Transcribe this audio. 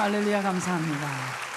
할렐루야 감사합니다.